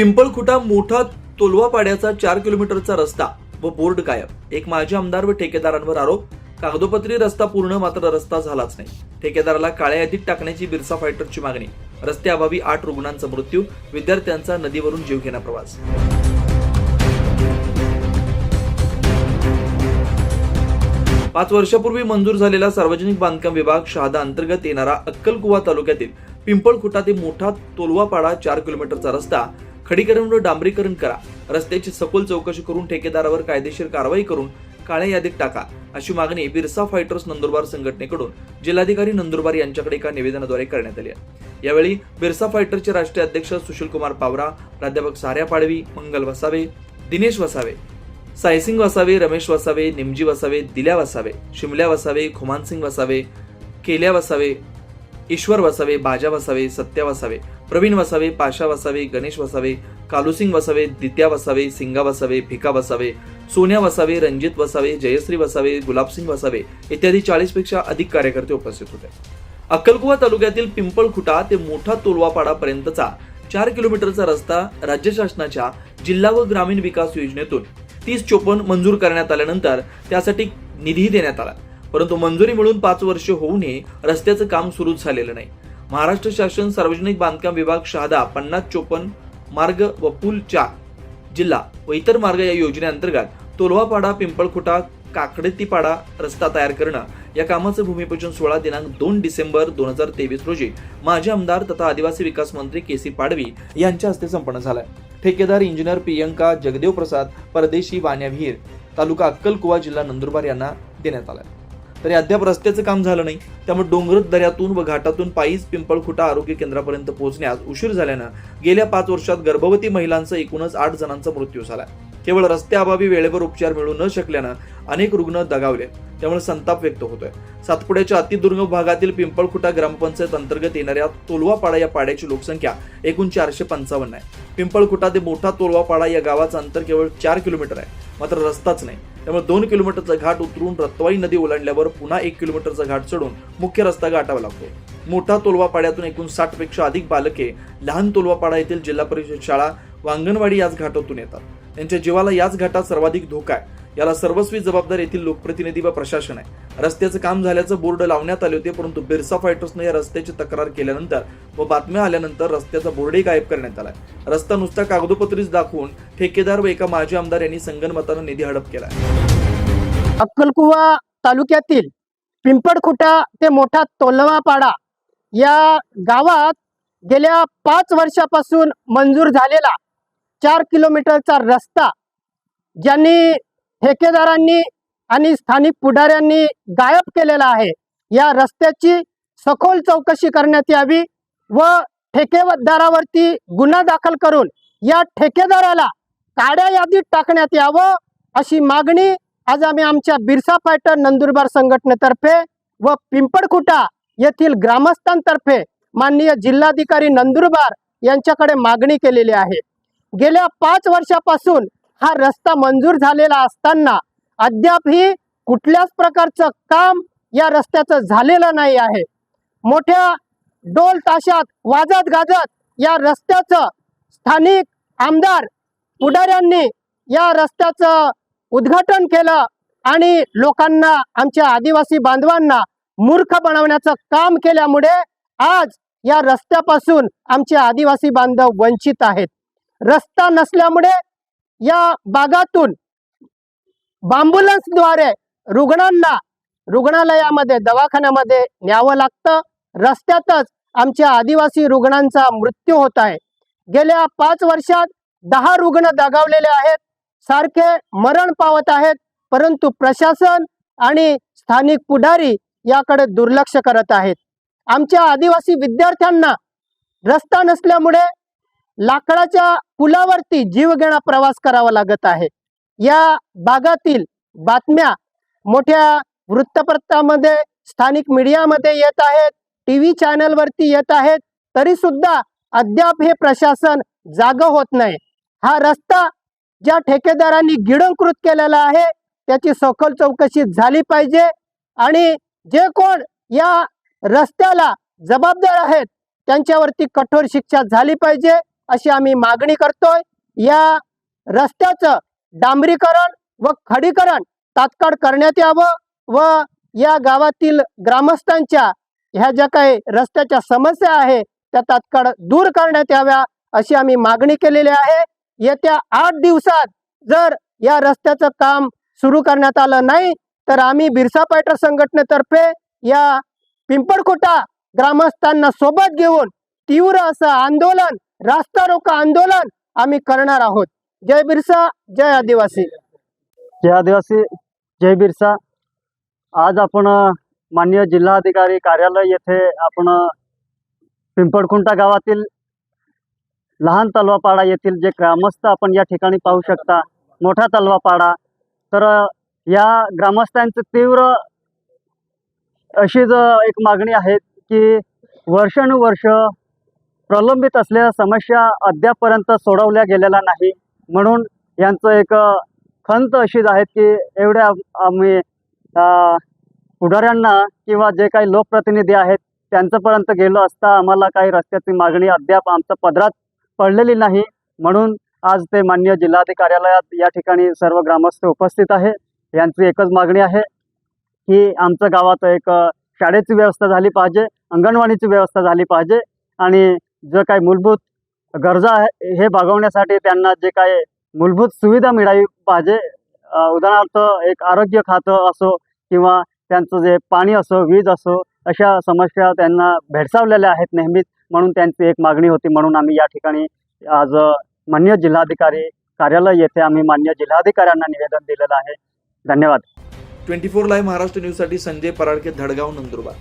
पिंपळखुटा मोठा तोलवा पाड्याचा चार किलोमीटरचा रस्ता व बोर्ड गायब. एक माजी आमदार व ठेकेदारांवर आरोप कागदोपत्री रस्ता पूर्ण मात्र रस्ता झालाच नाही. ठेकेदाराला काळ्या यादीत टाकण्याची बिरसा फायटरची मागणी. रस्त्याअभावी आठ रुग्णांचा मृत्यू विद्यार्थ्यांचा नदीवरून जीवघेणा प्रवास. पाच वर्षापूर्वी मंजूर झालेला सार्वजनिक बांधकाम विभाग शहादा अंतर्गत येणारा अक्कलकुवा तालुक्यातील पिंपळखुटा ते मोठा तोलवापाडा चार किलोमीटरचा रस्ता खडीकरण व डांबरीकरण करा. रस्त्याची सखोल चौकशी करून ठेकेदारावर कायदेशीर कारवाई करून काळ्या यादीत टाका अशी मागणी बिरसा फायटर्स नंदुरबार संघटनेकडून जिल्हाधिकारी नंदुरबार यांच्याकडे एका निवेदनाद्वारे करण्यात आली आहे. यावेळी बिरसा फायटरचे राष्ट्रीय अध्यक्ष सुशील कुमार पावरा प्राध्यापक साऱ्या पाडवी मंगल वसावे दिनेश वसावे सायसिंग वसावे रमेश वसावे निमजी वसावे दिल्या वसावे शिमल्या वसावे खुमानसिंग वसावे केल्या वसावे ईश्वर वसावे बाजा वसावे सत्या वसावे प्रवीण वसावे पाशा वसावे गणेश वसावे कालुसिंग वसावे दित्या वसावे सिंगा वसावे भिका वसावे सोन्या वसावे रणजित वसावे जयश्री वसावे गुलाबसिंग वसावे इत्यादी चाळीसपेक्षा अधिक कार्यकर्ते उपस्थित होते. अक्कलकुवा तालुक्यातील पिंपळखुटा ते मोठा तोलवापाडापर्यंतचा चार किलोमीटरचा रस्ता राज्य शासनाच्या जिल्हा व ग्रामीण विकास योजनेतून तीस चोपन्न मंजूर करण्यात आल्यानंतर त्यासाठी निधी देण्यात आला. परंतु मंजुरी मिळून पाच वर्ष होऊनही रस्त्याचं काम सुरूच झालेलं नाही. महाराष्ट्र शासन सार्वजनिक बांधकाम विभाग शहादा पन्नास चोपन्न मार्ग व पूल चार जिल्हा व इतर मार्ग या योजनेअंतर्गत तोलवापाडा पिंपळखुटा काकडेतीपाडा रस्ता तयार करणं या कामाचं भूमिपूजन सोळा दिनांक दोन डिसेंबर दोन हजार तेवीस रोजी माजी आमदार तथा आदिवासी विकास मंत्री के सी पाडवी यांच्या हस्ते संपन्न झालाय ठेकेदार इंजिनियर प्रियंका जगदेव प्रसाद परदेशी वाण्याभीर तालुका अक्कलकुवा जिल्हा नंदुरबार यांना देण्यात आलाय तरी अद्याप रस्त्याचं काम झालं नाही. त्यामुळे डोंगर दऱ्यातून व घाटातून पायीच पिंपळखुटा आरोग्य केंद्रापर्यंत पोहोचण्यास उशीर झाल्यानं गेल्या पाच वर्षात गर्भवती महिलांचा एकूणच आठ जणांचा मृत्यू झाला. केवळ रस्त्याअभावी वेळेवर उपचार मिळू न शकल्यानं अनेक रुग्ण दगावले. त्यामुळे संताप व्यक्त होतोय. सातपुड्याच्या अतिदुर्गम भागातील पिंपळखुटा ग्रामपंचायत अंतर्गत येणाऱ्या तोलवापाडा या पाड्याची लोकसंख्या एकूण चारशे पंचावन्न आहे. पिंपळखुटा ते मोठा तोलवापाडा या गावाचं अंतर केवळ चार किलोमीटर आहे. मात्र रस्ताच नाही. त्यामुळे दोन किलोमीटरचा घाट उतरून रत्वाई नदी ओलांडल्यावर पुन्हा एक किलोमीटरचा घाट चढून मुख्य रस्ता गाठावा लागतो. मोठा तोलवापाड्यातून एकूण साठपेक्षा अधिक बालके लहान तोलवापाडा येथील जिल्हा परिषद शाळा वांगणवाडी याच घाटातून येतात. त्यांच्या जीवाला याच घाटात सर्वाधिक धोका आहे. याला सर्वस्वी जबाबदार येथील लोकप्रतिनिधी व प्रशासन आहे. रस्त्याचं काम झाल्याचं बोर्ड लावण्यात आले होते परंतु बिरसा फायटर्सने या रस्त्याची तक्रार केल्यानंतर व बातम्या आल्यानंतर रस्त्याचा बोर्डही गायब करण्यात आलाय. रस्ता नुसता कागदोपत्रीच दाखवून ठेकेदार व एका माजी आमदार यांनी संगनमतानं निधी हडप केला अक्कलकुवा तालुक्यातील पिंपडखुटा ते मोठा तोलवापाडा या गावात गेल्या पाच वर्षापासून मंजूर झालेला चार किलोमीटरचा रस्ता ज्यांनी ठेकेदारांनी आणि स्थानिक पुढाऱ्यांनी गायब केलेला आहे. या रस्त्याची सखोल चौकशी करण्यात यावी व ठेकेदारावरती गुन्हा दाखल करून या ठेकेदाराला काड्या यादीत टाकण्यात यावं अशी मागणी आज आम्ही आमच्या बिरसा फायटर नंदुरबार संघटनेतर्फे व पिंपळखुटा येथील ग्रामस्थांतर्फे माननीय जिल्हाधिकारी नंदुरबार यांच्याकडे मागणी केलेली आहे. गेल्या पाच वर्षापासून हा रस्ता मंजूर झालेला असताना अद्यापही कुठल्याच प्रकारचं काम या रस्त्याचं झालेलं नाही आहे. मोठ्या डोल ताशात वाजत गाजत या रस्त्याचं स्थानिक आमदार पुढाऱ्यांनी या रस्त्याचं उद्घाटन केलं आणि लोकांना आमच्या आदिवासी बांधवांना मूर्ख बनवण्याचं काम केल्यामुळे आज या रस्त्यापासून आमचे आदिवासी बांधव वंचित आहेत. रस्ता नसल्यामुळे या भागातून बांबुलन्सद्वारे रुग्णांना रुग्णालयामध्ये दवाखान्यामध्ये न्यावं लागतं. रस्त्यातच आमच्या आदिवासी रुग्णांचा मृत्यू होत आहे. गेल्या पाच वर्षात दहा रुग्ण दगावलेले आहेत. सारखे मरण पावत आहेत. परंतु प्रशासन आणि स्थानिक पुढारी याकडे दुर्लक्ष करत आहेत. आमच्या आदिवासी विद्यार्थ्यांना रस्ता नसल्यामुळे लाकडाच्या पुलावरती जीवघेणा प्रवास करावा लागत आहे. या भागातील बातम्या मोठ्या वृत्तपत्रामध्ये स्थानिक मीडियामध्ये येत आहेत टी व्ही चॅनलवरती येत आहेत तरी सुद्धा अद्याप हे प्रशासन जाग होत नाही. हा रस्ता ज्या ठेकेदारांनी गिळंकृत केलेला आहे त्याची सखोल चौकशी झाली पाहिजे आणि जे कोण या रस्त्याला जबाबदार आहेत त्यांच्यावरती कठोर शिक्षा झाली पाहिजे. अशी आम्ही मागणी करतोय. या रस्त्याचं डांबरीकरण व खडीकरण तात्काळ करण्यात यावं व या गावातील ग्रामस्थांच्या ह्या ज्या काही रस्त्याच्या समस्या आहे त्या तात्काळ दूर करण्यात याव्या अशी आम्ही मागणी केलेली आहे. येत्या आठ दिवसात जर या रस्त्याचं काम सुरू करण्यात आलं नाही तर आम्ही बिरसा फायटर संघटनेतर्फे या पिंपळखोटा ग्रामस्थांना सोबत घेऊन तीव्र असं आंदोलन रास्ता रोका आंदोलन आम्ही करणार आहोत. जय बिरसा जय आदिवासी. जय आदिवासी जय बिरसा. आज आपण मान्य माननीय जिल्हाधिकारी कार्यालय येथे आपण पिंपळखुंटा गावातील लहान तलवापाडा येथील जे ग्रामस्थ आपण या ठिकाणी पाहू शकता मोठा तलवापाडा. तर या ग्रामस्थांचं तीव्र अशीच एक मागणी आहे की वर्षानुवर्ष प्रलंबित असलेल्या समस्या अद्यापपर्यंत सोडवल्या गेलेल्या नाही. म्हणून यांचं एक खंत अशीच आहेत की एवढ्या आम्ही पुढाऱ्यांना किंवा जे काही लोकप्रतिनिधी आहेत त्यांच्यापर्यंत गेलो असता आम्हाला काही रस्त्याची मागणी अद्याप आमच्या पदरात पडलेली नाही. म्हणून आज ते मान्य जिल्हाधिकार्यालयात या ठिकाणी सर्व ग्रामस्थ उपस्थित आहे. यांची एकच मागणी आहे की आमच्या गावात एक शाळेची व्यवस्था झाली पाहिजे अंगणवाडीची व्यवस्था झाली पाहिजे आणि जे काही मूलभूत गरजा आहे हे भागवण्यासाठी त्यांना जे काही मूलभूत सुविधा मिळावी पाहिजे उदाहरणार्थ एक आरोग्य खातं असो किंवा त्यांचं जे पाणी असो वीज असो अशा समस्या त्यांना भेडसावलेल्या आहेत नेहमीच म्हणून त्यांची एक मागणी होती. म्हणून आम्ही या ठिकाणी आज मान्य जिल्हाधिकारी कार्यालय येथे आम्ही मान्य जिल्हाधिकाऱ्यांना निवेदन दिलेलं आहे. धन्यवाद. ट्वेंटी फोर लाईव्ह महाराष्ट्र न्यूजसाठी संजय पराडके धडगाव नंदुरबार.